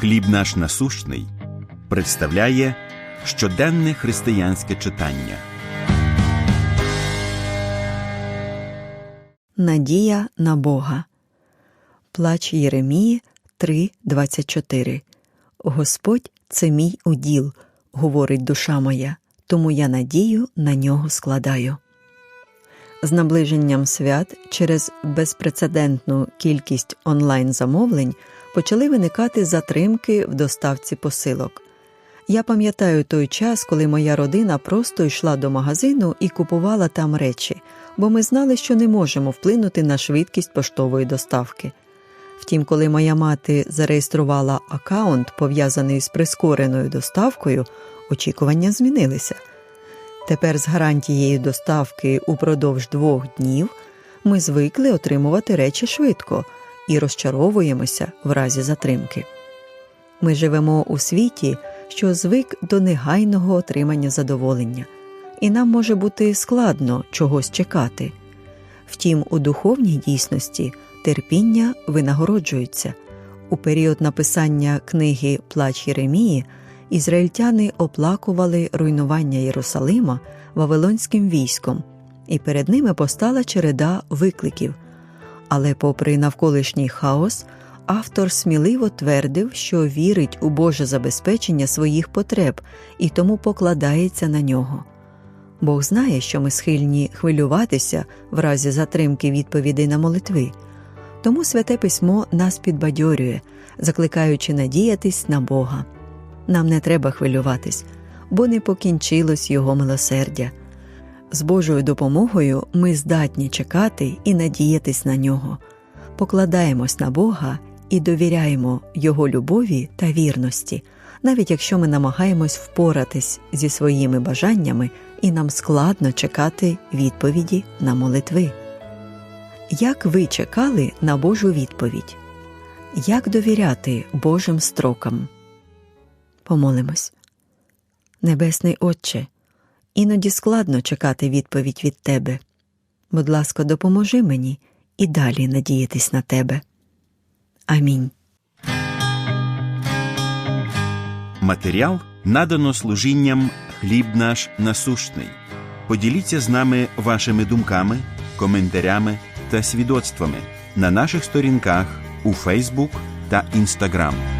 Хліб наш насущний представляє щоденне християнське читання. Надія на Бога. Плач Єремії 3.24 Господь це мій уділ, говорить душа моя, тому я надію на нього складаю. З наближенням свят через безпрецедентну кількість онлайн замовлень почали виникати затримки в доставці посилок. Я пам'ятаю той час, коли моя родина просто йшла до магазину і купувала там речі, бо ми знали, що не можемо вплинути на швидкість поштової доставки. Втім, коли моя мати зареєструвала аккаунт, пов'язаний з прискореною доставкою, очікування змінилися. Тепер з гарантією доставки упродовж двох днів ми звикли отримувати речі швидко і розчаровуємося в разі затримки. Ми живемо у світі, що звик до негайного отримання задоволення, і нам може бути складно чогось чекати. Втім, у духовній дійсності терпіння винагороджується. У період написання книги Плач Єремії ізраїльтяни оплакували руйнування Єрусалима Вавилонським військом, і перед ними постала череда викликів. Але, попри навколишній хаос, автор сміливо твердив, що вірить у Боже забезпечення своїх потреб і тому покладається на нього. Бог знає, що ми схильні хвилюватися в разі затримки відповідей на молитви. Тому святе письмо нас підбадьорює, закликаючи надіятись на Бога. Нам не треба хвилюватись, бо не покінчилось Його милосердя. З Божою допомогою ми здатні чекати і надіятись на нього, покладаємось на Бога і довіряємо Його любові та вірності, навіть якщо ми намагаємось впоратись зі своїми бажаннями і нам складно чекати відповіді на молитви. Як ви чекали на Божу відповідь? Як довіряти Божим строкам? Помолимось. Небесний Отче, іноді складно чекати відповідь від Тебе. Будь ласка, допоможи мені і далі надіятись на Тебе. Амінь. Матеріал надано служінням Хліб наш насущний. Поділіться з нами вашими думками, коментарями та свідоцтвами на наших сторінках у Фейсбук та Інстаграм.